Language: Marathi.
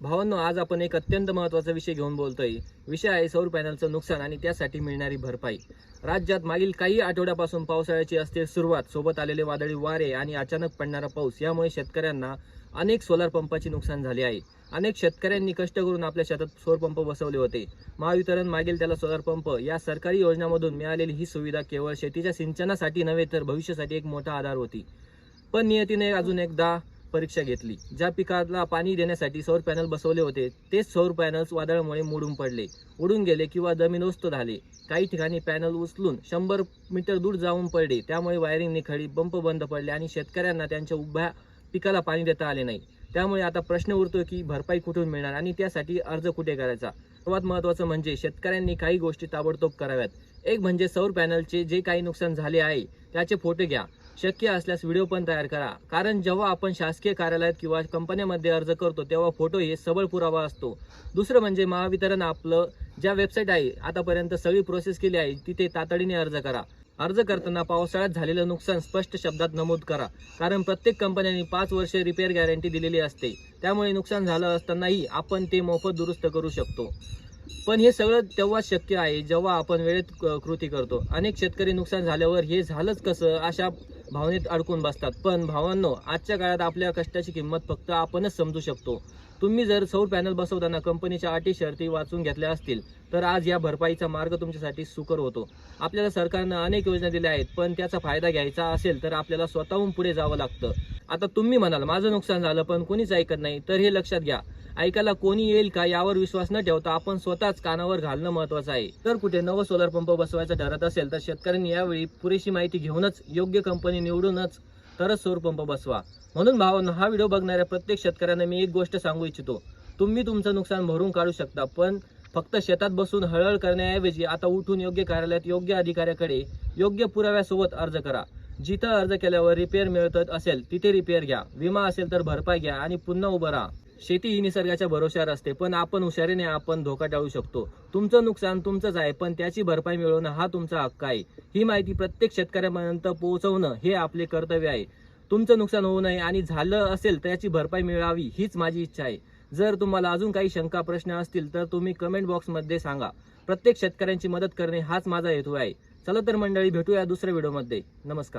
भावांनो आज आपण एक अत्यंत महत्त्वाचा विषय घेऊन बोलतोय. विषय आहे सौर पॅनलचं नुकसान आणि त्यासाठी मिळणारी भरपाई. राज्यात मागील काही आठवड्यापासून पावसाळ्याची असते सुरुवात सोबत आलेले वादळी वारे आणि अचानक पडणारा पाऊस यामुळे शेतकऱ्यांना अनेक सोलार पंपाचे नुकसान झाले आहे. अनेक शेतकऱ्यांनी कष्ट करून आपल्या शेतात सौर पंप बसवले होते. महावितरण मागील त्याला सोलार पंप या सरकारी योजनामधून मिळालेली ही सुविधा केवळ शेतीच्या सिंचनासाठी नव्हे तर भविष्यासाठी एक मोठा आधार होती. पण नियतीने अजून एकदा परीक्षा घेतली. ज्या पिकाला पाणी देण्यासाठी सौर पॅनल बसवले होते तेच सौर पॅनल्स वादळामुळे मोडून पडले उडून गेले किंवा जमीनोस्त झाले. काही ठिकाणी पॅनल उचलून शंभर मीटर दूर जाऊन पडले. त्यामुळे वायरिंग निखळी बंप बंद पडले आणि शेतकऱ्यांना त्यांच्या उभ्या पिकाला पाणी देता आले नाही. त्यामुळे आता प्रश्न उरतो की भरपाई कुठून मिळणार आणि त्यासाठी अर्ज कुठे करायचा? सर्वात महत्त्वाचं म्हणजे शेतकऱ्यांनी काही गोष्टी ताबडतोब कराव्यात. एक म्हणजे सौर पॅनलचे जे काही नुकसान झाले आहे त्याचे फोटो घ्या. शक्य असल्यास व्हिडिओ पण तयार करा. कारण जेव्हा आपण शासकीय कार्यालयात किंवा कंपन्यामध्ये अर्ज करतो तेव्हा फोटो हे सबळ पुरावा असतो. दुसरं म्हणजे महावितरण आपलं ज्या वेबसाईट आहे आतापर्यंत सगळी प्रोसेस केली आहे तिथे तातडीने अर्ज करा. अर्ज करताना पावसाळ्यात झालेलं नुकसान स्पष्ट शब्दात नमूद करा. कारण प्रत्येक कंपन्यांनी पाच वर्षे रिपेअर गॅरंटी दिलेली असते. त्यामुळे नुकसान झालं असतानाही आपण ते मोफत दुरुस्त करू शकतो. पण हे सगळं तेव्हा शक्य आहे जेव्हा आपण वेळेत कृती करतो. अनेक शेतकरी नुकसान झाल्यावर हे झालंच कसं? अशा भावनेत अडकून बसतात. पण भावांनो आजच्या काळात आपल्या कष्टाची किंमत फक्त आपणच समजू शकतो. तुम्ही जर सौर पॅनल बसवताना कंपनीच्या अटी शर्ती वाचून घेतल्या असतील तर आज या भरपाईचा मार्ग तुमच्यासाठी सुकर होतो. आपल्याला सरकारनं अनेक योजना दिल्या आहेत पण त्याचा फायदा घ्यायचा असेल तर आपल्याला स्वतःहून पुढे जावं लागतं. आता तुम्ही म्हणाल माझं नुकसान झालं पण कोणीच ऐकत नाही तर हे लक्षात घ्या. ऐकायला कोणी येईल का यावर विश्वास न ठेवता आपण स्वतःच कानावर घालणं महत्वाचं आहे. तर कुठे नवं सोलर पंप बसवायचं ठरत असेल तर शेतकऱ्यांनी यावेळी पुरेशी माहिती घेऊनच योग्य कंपनी निवडूनच तरच सौर पंप बसवा. म्हणून भावांना हा व्हिडिओ बघणाऱ्या प्रत्येक शेतकऱ्यांना मी एक गोष्ट सांगू इच्छितो. तुम्ही तुमचं नुकसान भरून काढू शकता पण फक्त शेतात बसून हळहळ करण्याऐवजी आता उठून योग्य कार्यालयात योग्य अधिकाऱ्याकडे योग्य पुराव्यासोबत अर्ज करा. जिथं अर्ज केल्यावर रिपेअर मिळत असेल तिथे रिपेअर घ्या. विमा असेल तर भरपाई घ्या आणि पुन्हा उभं राहा. शेती ही निसर्गाच्या भरोश्यावर असते पण आपण हुशारीने आपण धोका टाळू शकतो. तुमचं नुकसान तुमचंच आहे पण त्याची भरपाई मिळवणं हा तुमचा हक्क आहे. ही माहिती प्रत्येक शेतकऱ्यापर्यंत पोहोचवणं हे आपले कर्तव्य आहे. तुमचं नुकसान होऊ नये आणि झालं असेल तर याची भरपाई मिळावी हीच माझी इच्छा आहे. जर तुम्हाला अजून काही शंका प्रश्न असतील तर तुम्ही कमेंट बॉक्समध्ये सांगा. प्रत्येक शेतकऱ्यांची मदत करणे हाच माझा हेतू आहे. चला तर मंडळी भेटूया दुसऱ्या व्हिडिओमध्ये नमस्कार.